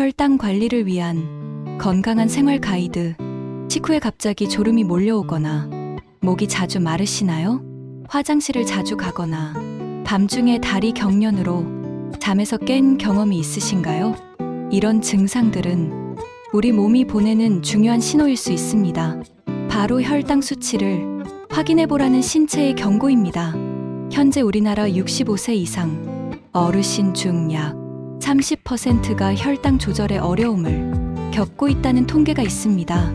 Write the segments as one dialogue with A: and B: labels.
A: 혈당 관리를 위한 건강한 생활 가이드. 식후에 갑자기 졸음이 몰려오거나 목이 자주 마르시나요? 화장실을 자주 가거나 밤중에 다리 경련으로 잠에서 깬 경험이 있으신가요? 이런 증상들은 우리 몸이 보내는 중요한 신호일 수 있습니다. 바로 혈당 수치를 확인해 보라는 신체의 경고입니다. 현재 우리나라 65세 이상 어르신 중 약 30%가 혈당 조절에 어려움을 겪고 있다는 통계가 있습니다.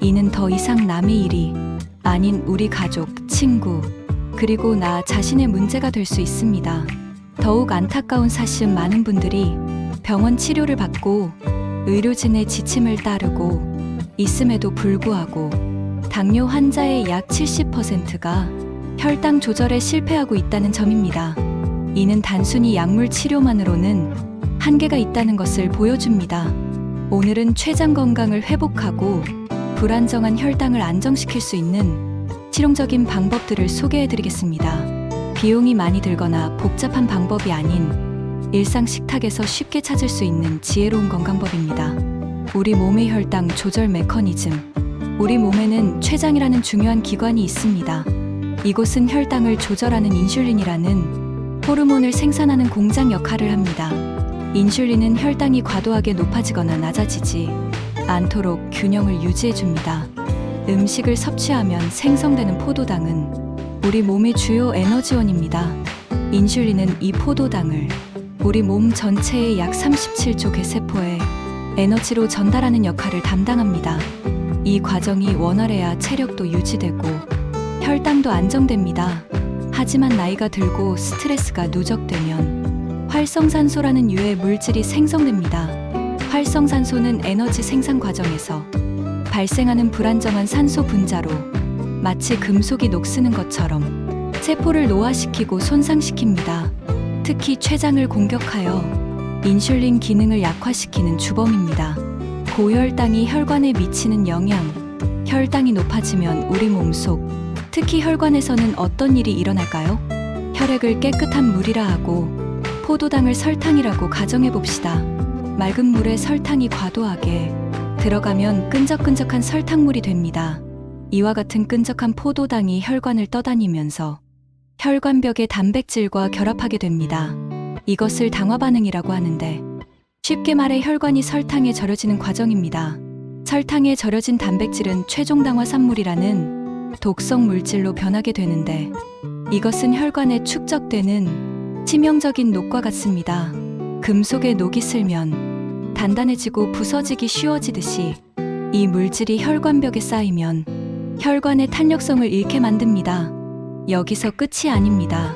A: 이는 더 이상 남의 일이 아닌 우리 가족, 친구, 그리고 나 자신의 문제가 될 수 있습니다. 더욱 안타까운 사실은 많은 분들이 병원 치료를 받고 의료진의 지침을 따르고 있음에도 불구하고 당뇨 환자의 약 70%가 혈당 조절에 실패하고 있다는 점입니다. 이는 단순히 약물 치료만으로는 한계가 있다는 것을 보여줍니다. 오늘은 췌장 건강을 회복하고 불안정한 혈당을 안정시킬 수 있는 실용적인 방법들을 소개해 드리겠습니다. 비용이 많이 들거나 복잡한 방법이 아닌 일상 식탁에서 쉽게 찾을 수 있는 지혜로운 건강법입니다. 우리 몸의 혈당 조절 메커니즘. 우리 몸에는 췌장이라는 중요한 기관이 있습니다. 이곳은 혈당을 조절하는 인슐린이라는 호르몬을 생산하는 공장 역할을 합니다. 인슐린은 혈당이 과도하게 높아지거나 낮아지지 않도록 균형을 유지해 줍니다. 음식을 섭취하면 생성되는 포도당은 우리 몸의 주요 에너지원입니다. 인슐린은 이 포도당을 우리 몸 전체의 약 37조 개 세포에 에너지로 전달하는 역할을 담당합니다. 이 과정이 원활해야 체력도 유지되고 혈당도 안정됩니다. 하지만 나이가 들고 스트레스가 누적되면 활성산소라는 유해 물질이 생성됩니다. 활성산소는 에너지 생산 과정에서 발생하는 불안정한 산소 분자로 마치 금속이 녹쓰는 것처럼 세포를 노화시키고 손상시킵니다. 특히 췌장을 공격하여 인슐린 기능을 약화시키는 주범입니다. 고혈당이 혈관에 미치는 영향. 혈당이 높아지면 우리 몸속, 특히 혈관에서는 어떤 일이 일어날까요? 혈액을 깨끗한 물이라 하고 포도당을 설탕이라고 가정해 봅시다. 맑은 물에 설탕이 과도하게 들어가면 끈적끈적한 설탕물이 됩니다. 이와 같은 끈적한 포도당이 혈관을 떠다니면서 혈관벽의 단백질과 결합하게 됩니다. 이것을 당화 반응이라고 하는데 쉽게 말해 혈관이 설탕에 절여지는 과정입니다. 설탕에 절여진 단백질은 최종 당화 산물이라는 독성 물질로 변하게 되는데 이것은 혈관에 축적되는 치명적인 녹과 같습니다. 금속에 녹이 슬면 단단해지고 부서지기 쉬워지듯이 이 물질이 혈관벽에 쌓이면 혈관의 탄력성을 잃게 만듭니다. 여기서 끝이 아닙니다.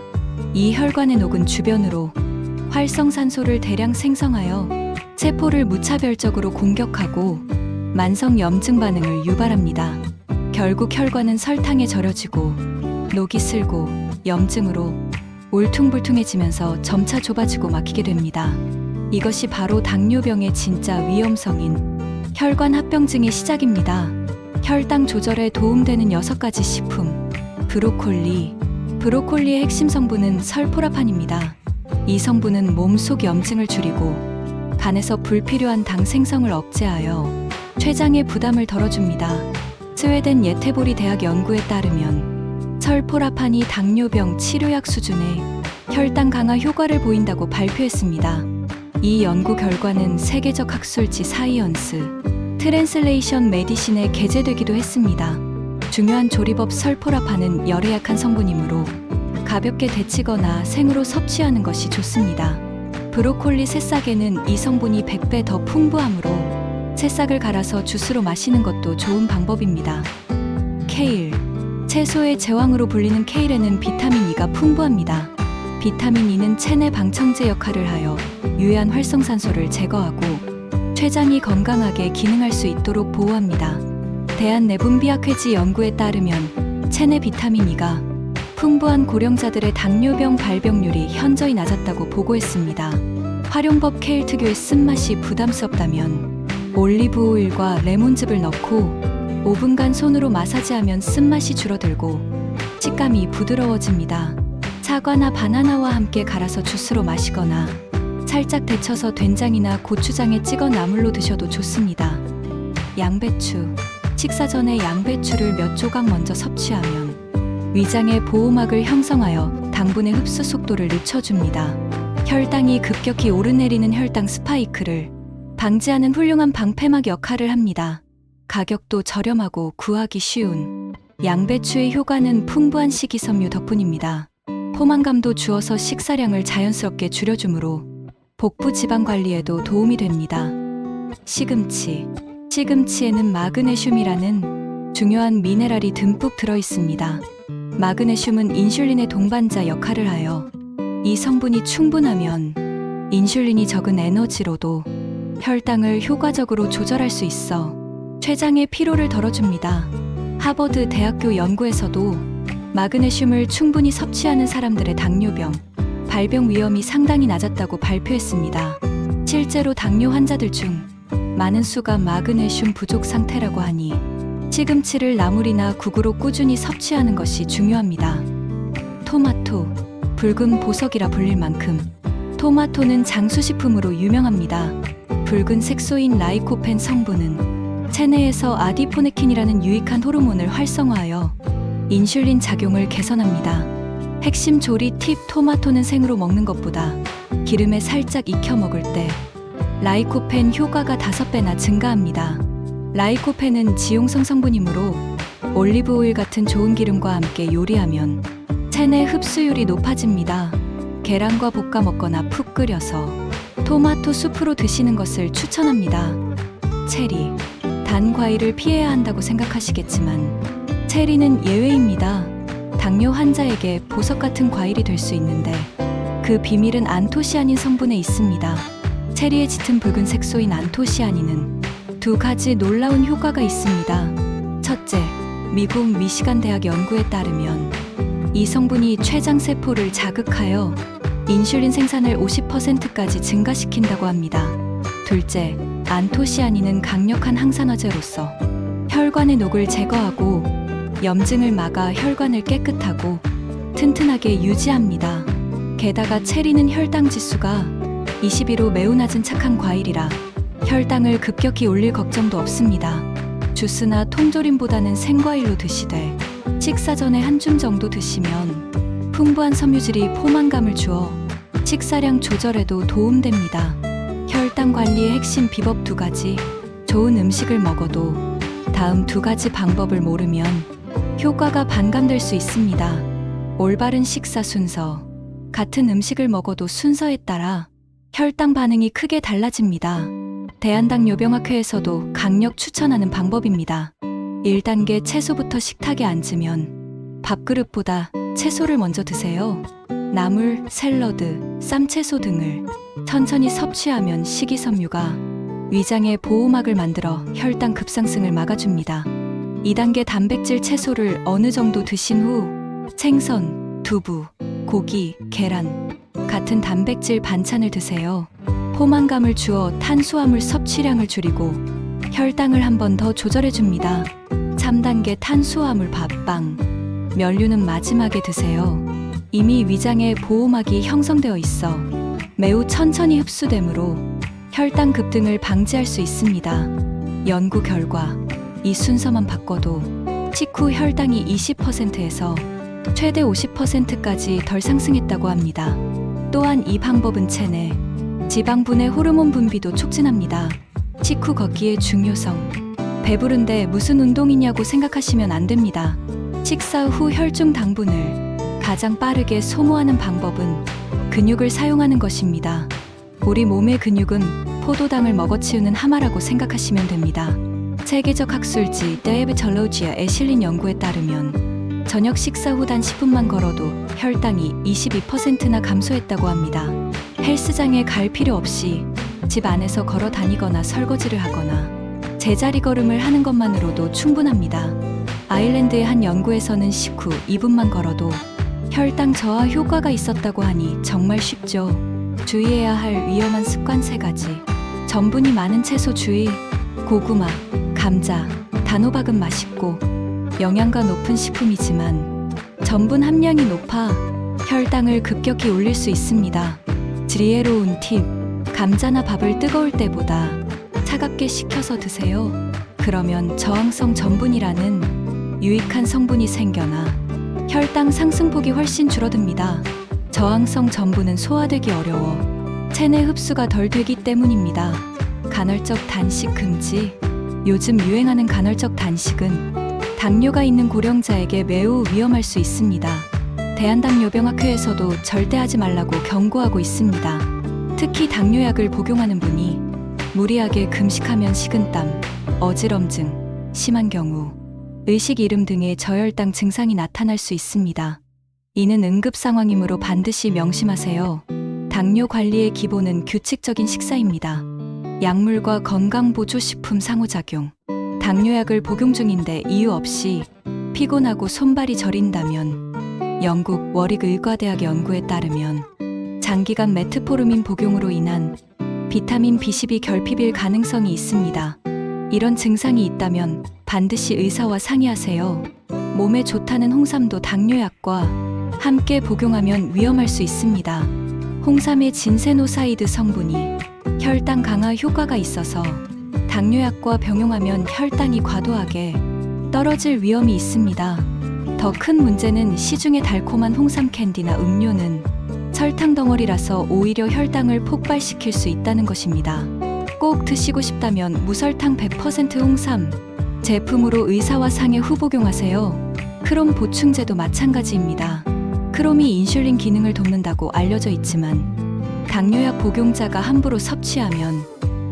A: 이 혈관의 녹은 주변으로 활성산소를 대량 생성하여 세포를 무차별적으로 공격하고 만성 염증 반응을 유발합니다. 결국 혈관은 설탕에 절여지고 녹이 슬고 염증으로 울퉁불퉁해지면서 점차 좁아지고 막히게 됩니다. 이것이 바로 당뇨병의 진짜 위험성인 혈관 합병증의 시작입니다. 혈당 조절에 도움되는 6가지 식품. 브로콜리. 브로콜리의 핵심 성분은 설포라판입니다. 이 성분은 몸속 염증을 줄이고 간에서 불필요한 당 생성을 억제하여 췌장의 부담을 덜어줍니다. 스웨덴 예테보리 대학 연구에 따르면 설포라판이 당뇨병 치료약 수준의 혈당 강화 효과를 보인다고 발표했습니다. 이 연구 결과는 세계적 학술지 사이언스 트랜슬레이션 메디신에 게재되기도 했습니다. 중요한 조리법 설포라판은 열에 약한 성분이므로 가볍게 데치거나 생으로 섭취하는 것이 좋습니다. 브로콜리 새싹에는 이 성분이 100배 더 풍부하므로 새싹을 갈아서 주스로 마시는 것도 좋은 방법입니다. 케일. 채소의 제왕으로 불리는 케일에는 비타민 E가 풍부합니다. 비타민 E는 체내 방청제 역할을 하여 유해한 활성산소를 제거하고 췌장이 건강하게 기능할 수 있도록 보호합니다. 대한내분비학회지 연구에 따르면 체내 비타민 E가 풍부한 고령자들의 당뇨병 발병률이 현저히 낮았다고 보고했습니다. 활용법 케일 특유의 쓴맛이 부담스럽다면 올리브 오일과 레몬즙을 넣고 5분간 손으로 마사지하면 쓴맛이 줄어들고 식감이 부드러워집니다. 사과나 바나나와 함께 갈아서 주스로 마시거나 살짝 데쳐서 된장이나 고추장에 찍어 나물로 드셔도 좋습니다. 양배추. 식사 전에 양배추를 몇 조각 먼저 섭취하면 위장의 보호막을 형성하여 당분의 흡수 속도를 늦춰줍니다. 혈당이 급격히 오르내리는 혈당 스파이크를 방지하는 훌륭한 방패막 역할을 합니다. 가격도 저렴하고 구하기 쉬운 양배추의 효과는 풍부한 식이섬유 덕분입니다. 포만감도 주어서 식사량을 자연스럽게 줄여주므로 복부 지방 관리에도 도움이 됩니다. 시금치. 시금치에는 마그네슘이라는 중요한 미네랄이 듬뿍 들어 있습니다. 마그네슘은 인슐린의 동반자 역할을 하여 이 성분이 충분하면 인슐린이 적은 에너지로도 혈당을 효과적으로 조절할 수 있어 췌장의 피로를 덜어줍니다. 하버드 대학교 연구에서도 마그네슘을 충분히 섭취하는 사람들의 당뇨병, 발병 위험이 상당히 낮았다고 발표했습니다. 실제로 당뇨 환자들 중 많은 수가 마그네슘 부족 상태라고 하니 시금치를 나물이나 국으로 꾸준히 섭취하는 것이 중요합니다. 토마토, 붉은 보석이라 불릴 만큼 토마토는 장수식품으로 유명합니다. 붉은 색소인 라이코펜 성분은 체내에서 아디포네킨이라는 유익한 호르몬을 활성화하여 인슐린 작용을 개선합니다. 핵심 조리 팁 토마토는 생으로 먹는 것보다 기름에 살짝 익혀 먹을 때 라이코펜 효과가 5배나 증가합니다. 라이코펜은 지용성 성분이므로 올리브 오일 같은 좋은 기름과 함께 요리하면 체내 흡수율이 높아집니다. 계란과 볶아 먹거나 푹 끓여서 토마토 수프로 드시는 것을 추천합니다. 체리. 단 과일을 피해야 한다고 생각하시겠지만 체리는 예외입니다. 당뇨 환자에게 보석 같은 과일이 될 수 있는데 그 비밀은 안토시아닌 성분에 있습니다. 체리의 짙은 붉은 색소인 안토시아닌은 두 가지 놀라운 효과가 있습니다. 첫째, 미국 미시간 대학 연구에 따르면 이 성분이 췌장 세포를 자극하여 인슐린 생산을 50%까지 증가시킨다고 합니다. 둘째, 안토시아닌은 강력한 항산화제로서 혈관의 녹을 제거하고 염증을 막아 혈관을 깨끗하고 튼튼하게 유지합니다. 게다가 체리는 혈당 지수가 22로 매우 낮은 착한 과일이라 혈당을 급격히 올릴 걱정도 없습니다. 주스나 통조림보다는 생과일로 드시되 식사 전에 한 줌 정도 드시면 풍부한 섬유질이 포만감을 주어 식사량 조절에도 도움됩니다. 혈당 관리의 핵심 비법 두 가지. 좋은 음식을 먹어도 다음 두 가지 방법을 모르면 효과가 반감될 수 있습니다. 올바른 식사 순서. 같은 음식을 먹어도 순서에 따라 혈당 반응이 크게 달라집니다. 대한당뇨병학회에서도 강력 추천하는 방법입니다. 1단계 채소부터 식탁에 앉으면 밥그릇보다 채소를 먼저 드세요. 나물, 샐러드, 쌈채소 등을 천천히 섭취하면 식이섬유가 위장의 보호막을 만들어 혈당 급상승을 막아줍니다. 2단계 단백질 채소를 어느 정도 드신 후 생선, 두부, 고기, 계란 같은 단백질 반찬을 드세요. 포만감을 주어 탄수화물 섭취량을 줄이고 혈당을 한 번 더 조절해 줍니다. 3단계 탄수화물 밥빵. 면류는 마지막에 드세요. 이미 위장에 보호막이 형성되어 있어 매우 천천히 흡수되므로 혈당 급등을 방지할 수 있습니다. 연구 결과 이 순서만 바꿔도 식후 혈당이 20%에서 최대 50%까지 덜 상승했다고 합니다. 또한 이 방법은 체내 지방분해 호르몬 분비도 촉진합니다. 식후 걷기의 중요성. 배부른데 무슨 운동이냐고 생각하시면 안 됩니다. 식사 후 혈중 당분을 가장 빠르게 소모하는 방법은 근육을 사용하는 것입니다. 우리 몸의 근육은 포도당을 먹어치우는 하마라고 생각하시면 됩니다. 세계적 학술지 데이비절로지아의 실린 연구에 따르면 저녁 식사 후 단 10분만 걸어도 혈당이 22%나 감소했다고 합니다. 헬스장에 갈 필요 없이 집 안에서 걸어 다니거나 설거지를 하거나 제자리 걸음을 하는 것만으로도 충분합니다. 아일랜드의 한 연구에서는 식후 2분만 걸어도 혈당 저하 효과가 있었다고 하니 정말 쉽죠. 주의해야 할 위험한 습관 세 가지. 전분이 많은 채소 주의. 고구마, 감자, 단호박은 맛있고 영양가 높은 식품이지만 전분 함량이 높아 혈당을 급격히 올릴 수 있습니다. 지혜로운 팁. 감자나 밥을 뜨거울 때보다 차갑게 식혀서 드세요. 그러면 저항성 전분이라는 유익한 성분이 생겨나 혈당 상승폭이 훨씬 줄어듭니다. 저항성 전분은 소화되기 어려워 체내 흡수가 덜 되기 때문입니다. 간헐적 단식 금지. 요즘 유행하는 간헐적 단식은 당뇨가 있는 고령자에게 매우 위험할 수 있습니다. 대한당뇨병학회에서도 절대 하지 말라고 경고하고 있습니다. 특히 당뇨약을 복용하는 분이 무리하게 금식하면 식은땀, 어지럼증, 심한 경우 의식 잃음 등의 저혈당 증상이 나타날 수 있습니다. 이는 응급 상황이므로 반드시 명심하세요. 당뇨 관리의 기본은 규칙적인 식사입니다. 약물과 건강보조식품 상호작용. 당뇨약을 복용 중인데 이유 없이 피곤하고 손발이 저린다면 영국 워릭 의과대학 연구에 따르면 장기간 메트포르민 복용으로 인한 비타민 B12 결핍일 가능성이 있습니다. 이런 증상이 있다면 반드시 의사와 상의하세요. 몸에 좋다는 홍삼도 당뇨약과 함께 복용하면 위험할 수 있습니다. 홍삼의 진세노사이드 성분이 혈당 강화 효과가 있어서 당뇨약과 병용하면 혈당이 과도하게 떨어질 위험이 있습니다. 더 큰 문제는 시중의 달콤한 홍삼 캔디나 음료는 설탕 덩어리라서 오히려 혈당을 폭발시킬 수 있다는 것입니다. 꼭 드시고 싶다면 무설탕 100% 홍삼 제품으로 의사와 상의 후 복용하세요. 크롬 보충제도 마찬가지입니다. 크롬이 인슐린 기능을 돕는다고 알려져 있지만 당뇨약 복용자가 함부로 섭취하면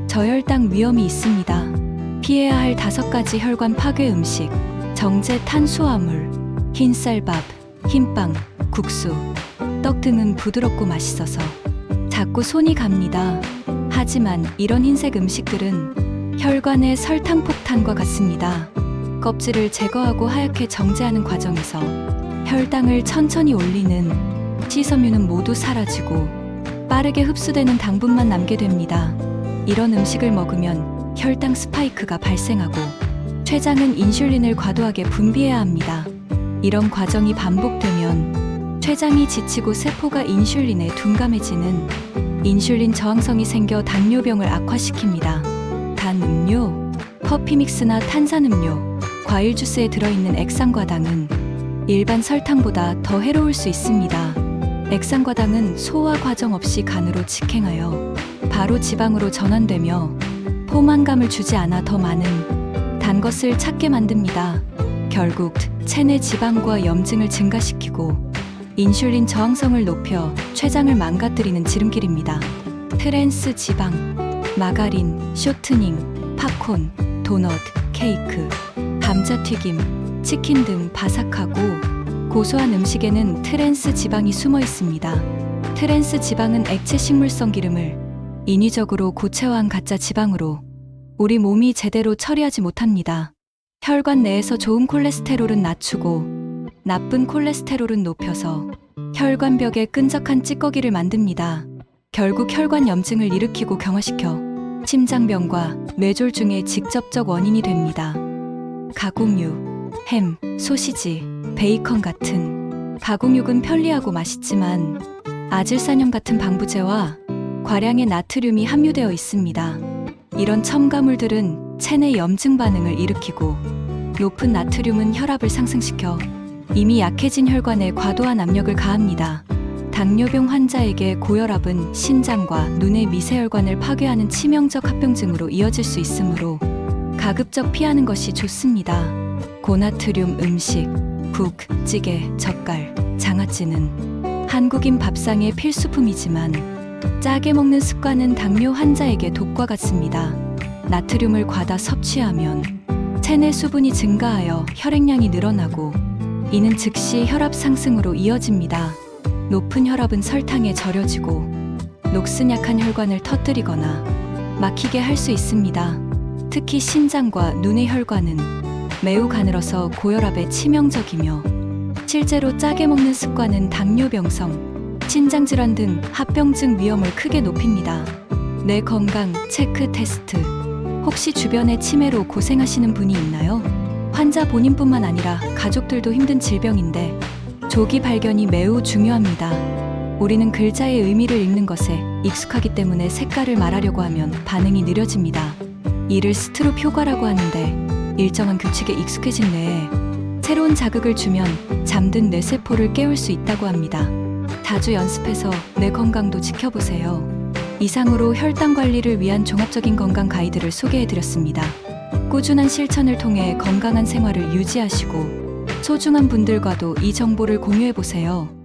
A: 저혈당 위험이 있습니다. 피해야 할 다섯 가지 혈관 파괴 음식, 정제 탄수화물, 흰쌀밥, 흰빵, 국수, 떡 등은 부드럽고 맛있어서 자꾸 손이 갑니다. 하지만 이런 흰색 음식들은 혈관의 설탕 폭탄과 같습니다. 껍질을 제거하고 하얗게 정제하는 과정에서 혈당을 천천히 올리는 치섬유는 모두 사라지고 빠르게 흡수되는 당분만 남게 됩니다. 이런 음식을 먹으면 혈당 스파이크가 발생하고 췌장은 인슐린을 과도하게 분비해야 합니다. 이런 과정이 반복되면 췌장이 지치고 세포가 인슐린에 둔감해지는 인슐린 저항성이 생겨 당뇨병을 악화시킵니다. 단 음료, 커피 믹스나 탄산음료, 과일 주스에 들어있는 액상과당은 일반 설탕보다 더 해로울 수 있습니다. 액상과당은 소화 과정 없이 간으로 직행하여 바로 지방으로 전환되며 포만감을 주지 않아 더 많은 단 것을 찾게 만듭니다. 결국 체내 지방과 염증을 증가시키고 인슐린 저항성을 높여 췌장을 망가뜨리는 지름길입니다. 트랜스 지방, 마가린, 쇼트닝, 팝콘, 도넛, 케이크, 감자튀김, 치킨 등 바삭하고 고소한 음식에는 트랜스 지방이 숨어 있습니다. 트랜스 지방은 액체 식물성 기름을 인위적으로 고체화한 가짜 지방으로 우리 몸이 제대로 처리하지 못합니다. 혈관 내에서 좋은 콜레스테롤은 낮추고 나쁜 콜레스테롤은 높여서 혈관벽에 끈적한 찌꺼기를 만듭니다. 결국 혈관 염증을 일으키고 경화시켜 심장병과 뇌졸중의 직접적 원인이 됩니다. 가공육, 햄, 소시지, 베이컨 같은 가공육은 편리하고 맛있지만 아질산염 같은 방부제와 과량의 나트륨이 함유되어 있습니다. 이런 첨가물들은 체내 염증 반응을 일으키고 높은 나트륨은 혈압을 상승시켜 이미 약해진 혈관에 과도한 압력을 가합니다. 당뇨병 환자에게 고혈압은 신장과 눈의 미세혈관을 파괴하는 치명적 합병증으로 이어질 수 있으므로 가급적 피하는 것이 좋습니다. 고나트륨 음식, 국, 찌개, 젓갈, 장아찌는 한국인 밥상의 필수품이지만 짜게 먹는 습관은 당뇨 환자에게 독과 같습니다. 나트륨을 과다 섭취하면 체내 수분이 증가하여 혈액량이 늘어나고 이는 즉시 혈압 상승으로 이어집니다. 높은 혈압은 설탕에 절여지고 녹슨 약한 혈관을 터뜨리거나 막히게 할 수 있습니다. 특히 신장과 눈의 혈관은 매우 가늘어서 고혈압에 치명적이며 실제로 짜게 먹는 습관은 당뇨병성, 신장질환 등 합병증 위험을 크게 높입니다. 뇌 건강 체크 테스트. 혹시 주변에 치매로 고생하시는 분이 있나요? 환자 본인뿐만 아니라 가족들도 힘든 질병인데 조기 발견이 매우 중요합니다. 우리는 글자의 의미를 읽는 것에 익숙하기 때문에 색깔을 말하려고 하면 반응이 느려집니다. 이를 스트롭 효과라고 하는데 일정한 규칙에 익숙해진 뇌에 새로운 자극을 주면 잠든 뇌세포를 깨울 수 있다고 합니다. 자주 연습해서 뇌 건강도 지켜보세요. 이상으로 혈당 관리를 위한 종합적인 건강 가이드를 소개해 드렸습니다. 꾸준한 실천을 통해 건강한 생활을 유지하시고 소중한 분들과도 이 정보를 공유해 보세요.